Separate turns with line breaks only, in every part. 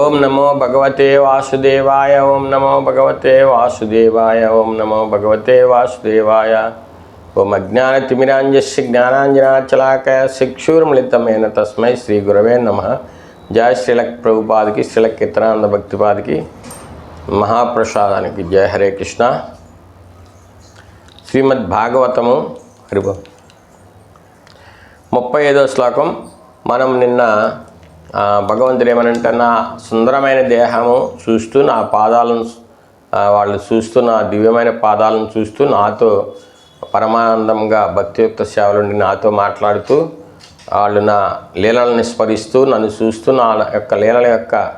ఓం నమో భగవతే వాసుదేవాయ ఓం నమో భగవతే వాసుదేవాయ ఓం నమో భగవతే వాసుదేవాయ. ఓం అజ్ఞాన అజ్ఞానతిమిరాంజస్య జ్ఞానాంజనాచలాకయ శిక్షూర్మిళితమైన తస్మై శ్రీ గురవే నమ. జయ శ్రీలక్ ప్రభుపాదికి శ్రీలక్ కీర్తనానంద భక్తిపాదికి మహాప్రసాదానికి జయ హరే కృష్ణ. శ్రీమద్ భాగవతము హరిబో ముప్పై ఐదో శ్లోకం. మనం నిన్న భగవంతుడు ఏమనంటే నా సుందరమైన దేహము చూస్తూ నా పాదాలను వాళ్ళు చూస్తూ నా దివ్యమైన పాదాలను చూస్తూ నాతో పరమానందంగా భక్తియుక్త సేవలుండి నాతో మాట్లాడుతూ వాళ్ళు నా లీలలను స్మరిస్తూ నన్ను చూస్తూ నా యొక్క లీలల యొక్క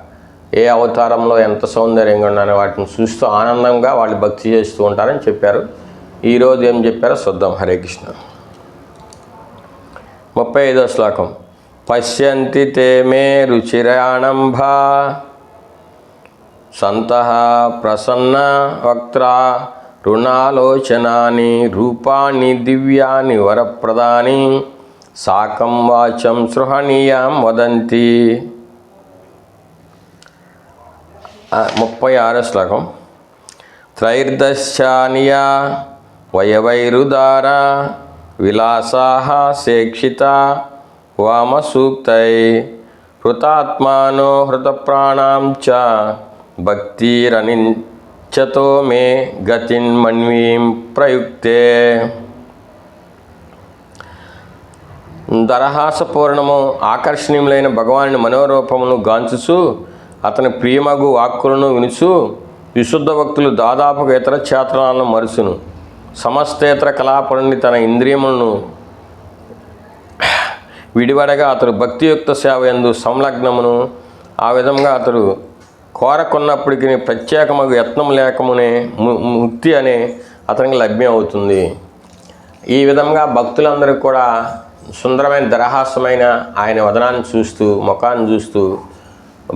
ఏ అవతారంలో ఎంత సౌందర్యంగా ఉన్నానో వాటిని చూస్తూ ఆనందంగా వాళ్ళు భక్తి చేస్తూ ఉంటారని చెప్పారు. ఈరోజు ఏం చెప్పారో చూద్దాం. హరే కృష్ణ. ముప్పై ఐదో శ్లోకం. పశ్యంతి తే మే రుచిరాణంభా సంత ప్రసన్న వక్త్రా రుణాలోచనాని రూపాన్ని దివ్యాని వరప్రదాని సాకం వాచం సృహణీయం వదంతి. ముప్పై ఆరో శ్లోకం. త్రైర్దశానియా వయవైరుదార విలాసా సేక్షిత వామసూక్తై హృతాత్మానో హృతప్రాణాం చ భక్తిరనించతో మే గతిన్మన్వీం ప్రయుక్తే దరహాసపూర్ణము ఆకర్షణీయులైన భగవాని మనోరూపమును గాంచుచు అతని ప్రియమగు వాక్కులను వినుచు విశుద్ధ భక్తులు దాదాపుగా ఇతర క్షేత్రాలను మరుసును సమస్తేతర కళాపరుణ్ణి తన ఇంద్రియములను విడివడగా అతడు భక్తియుక్త సేవ ఎందు సంలగ్నమును ఆ విధంగా అతడు కోరకున్నప్పటికీ ప్రత్యేకమగు యత్నం లేకమునే ము- ముక్తి అనే అతనికి లభ్యం అవుతుంది ఈ విధంగా భక్తులందరూ కూడా సుందరమైన దరహాసమైన ఆయన వదనాన్ని చూస్తూ ముఖాన్ని చూస్తూ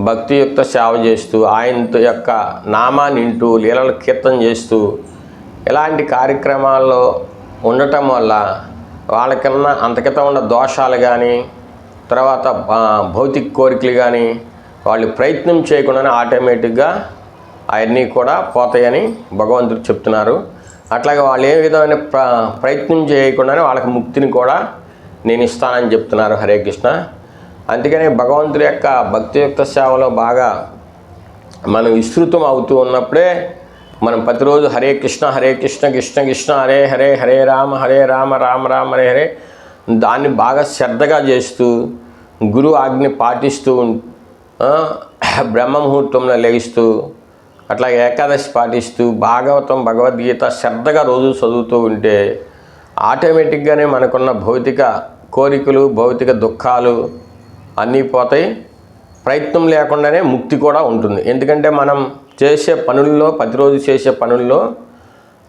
భక్తియుక్త సేవ చేస్తూ ఆయన యొక్క నామాన్ని వింటూ లీలలు కీర్తన చేస్తూ ఇలాంటి కార్యక్రమాల్లో ఉండటం వల్ల వాళ్ళకన్నా అంతకితం ఉన్న దోషాలు కానీ తర్వాత భౌతిక కోరికలు కానీ వాళ్ళు ప్రయత్నం చేయకుండానే ఆటోమేటిక్గా అవన్నీ కూడా పోతాయని భగవంతుడు చెప్తున్నారు. అట్లాగే వాళ్ళు ఏ విధమైన ప్ర ప్రయత్నం చేయకుండానే వాళ్ళకి ముక్తిని కూడా నేను ఇస్తానని చెప్తున్నారు హరే కృష్ణ. అందుకని భగవంతుడి యొక్క భక్తియుక్త సేవలో బాగా మనం విస్తృతం అవుతూ ఉన్నప్పుడే మనం ప్రతిరోజు హరే కృష్ణ హరే కృష్ణ కృష్ణ కృష్ణ హరే హరే హరే రామ హరే రామ రామ రామ హరే హరే దాన్ని బాగా శ్రద్ధగా చేస్తూ గురు ఆజ్ఞ పాటిస్తూ బ్రహ్మముహూర్తంలో బ్రహ్మ ముహూర్తంలో లెగిస్తూ అట్లా ఏకాదశి పాటిస్తూ భాగవతం భగవద్గీత శ్రద్ధగా రోజు చదువుతూ ఉంటే ఆటోమేటిక్గానే మనకున్న భౌతిక కోరికలు భౌతిక దుఃఖాలు అన్నీ పోతాయి. ప్రయత్నం లేకుండానే ముక్తి కూడా ఉంటుంది. ఎందుకంటే మనం చేసే పనుల్లో ప్రతిరోజు చేసే పనుల్లో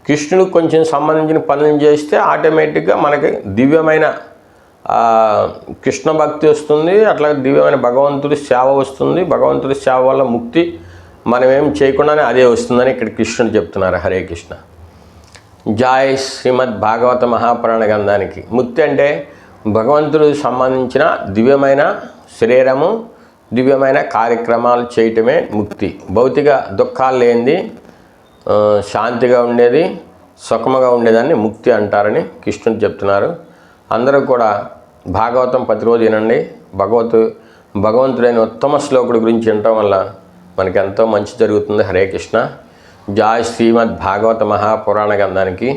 కృష్ణుడికి కొంచెం సంబంధించిన పనులు చేస్తే ఆటోమేటిక్గా మనకి దివ్యమైన కృష్ణ భక్తి వస్తుంది అట్లా దివ్యమైన భగవంతుడి సేవ వస్తుంది. భగవంతుడి సేవ వల్ల ముక్తి మనం ఏం చేయకుండానే అదే వస్తుందని ఇక్కడ కృష్ణుడు చెప్తున్నారు హరే కృష్ణ. జాయ్ శ్రీమద్ భాగవత మహాపురాణ గ్రంథానికి. ముక్తి అంటే భగవంతుడికి సంబంధించిన దివ్యమైన శరీరము దివ్యమైన కార్యక్రమాలు చేయటమే ముక్తి. భౌతిక దుఃఖాలు లేనిది శాంతిగా ఉండేది సుఖముగా ఉండేదాన్ని ముక్తి అంటారని కృష్ణుడు చెప్తున్నారు. అందరూ కూడా భాగవతం ప్రతిరోజు వినండి. భగవతు భగవంతుడైన ఉత్తమ శ్లోకుడి గురించి వినటం వల్ల మనకి ఎంతో మంచి జరుగుతుంది. హరే కృష్ణ. జాయ్ శ్రీమద్ భాగవత మహాపురాణ గ్రంథానికి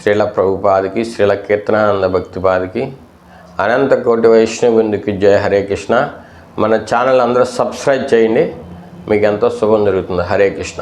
శ్రీల ప్రభుపాదికి శ్రీల కీర్తనానంద భక్తిపాదికి అనంత కోటి వైష్ణవునికి జయ హరే కృష్ణ. మన ఛానల్ అందరూ సబ్స్క్రైబ్ చేయండి. మీకు ఎంతో శుభం జరుగుతుంది. హరే కృష్ణ.